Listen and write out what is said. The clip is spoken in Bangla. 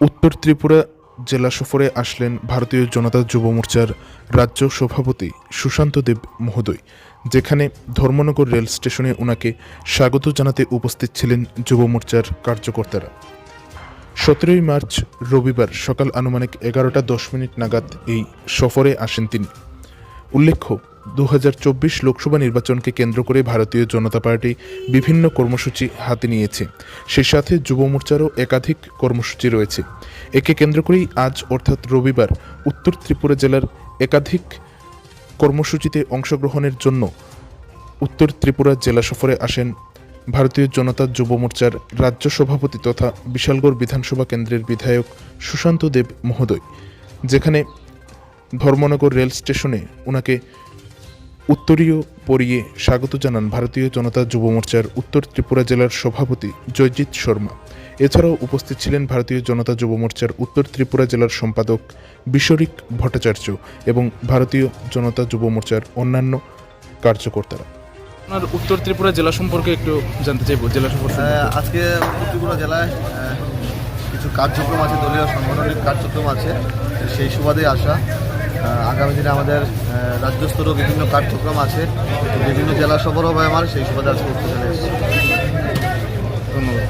উত্তর ত্রিপুরা জেলা সফরে আসলেন ভারতীয় জনতা যুব মোর্চার রাজ্য সভাপতি সুশান্ত দেব মহোদয়, যেখানে ধর্মনগর রেল স্টেশনে ওনাকে স্বাগত জানাতে উপস্থিত ছিলেন যুব মোর্চার কার্যকর্তারা। সতেরোই মার্চ রবিবার সকাল আনুমানিক এগারোটা দশ মিনিট নাগাদ এই সফরে আসেন তিনি। উল্লেখ্য দু হাজার চব্বিশ লোকসভা নির্বাচনকে কেন্দ্র করে ভারতীয় জনতা পার্টি বিভিন্ন কর্মসূচি হাতে নিয়েছে। সেই সাথে যুব মোর্চারও একাধিক কর্মসূচি রয়েছে। একে কেন্দ্র করেই আজ, অর্থাৎ রবিবার, উত্তর ত্রিপুরা জেলার একাধিক কর্মসূচিতে অংশগ্রহণের জন্য উত্তর ত্রিপুরা জেলা সফরে আসেন ভারতীয় জনতা যুব মোর্চার রাজ্য সভাপতি তথা বিশালগড় বিধানসভা কেন্দ্রের বিধায়ক সুশান্ত দেব মহোদয়, যেখানে ধর্মনগর রেল স্টেশনে ওনাকে উত্তরীয় পরিয়ে স্বাগত জানান ভারতীয় জনতা যুব মোর্চার উত্তর ত্রিপুরা জেলার সভাপতি জয়জিৎ শর্মা। এছাড়াও উপস্থিত ছিলেন ভারতীয় জনতা যুব মোর্চার উত্তর ত্রিপুরা জেলার সম্পাদক বিশ্বরিক ভট্টাচার্য এবং ভারতীয় জনতা যুব মোর্চার অন্যান্য কার্যকর্তারা। আপনার উত্তর ত্রিপুরা জেলা সম্পর্কে একটু জানতে চাইব জেলা সম্পর্কে। আজকে উত্তর ত্রিপুরা জেলায় কিছু কার্যক্রম আছে দলীয় সাংগঠনিক কার্যক্রম আছে সেই সুবাদে আসা। আগামী দিনে আমাদের রাজ্য স্তরেও বিভিন্ন কার্যক্রম আছে, বিভিন্ন জেলা সফরও হয় আমার সেই সুবাদে আজকে উত্তর জেলায় ধন্যবাদ।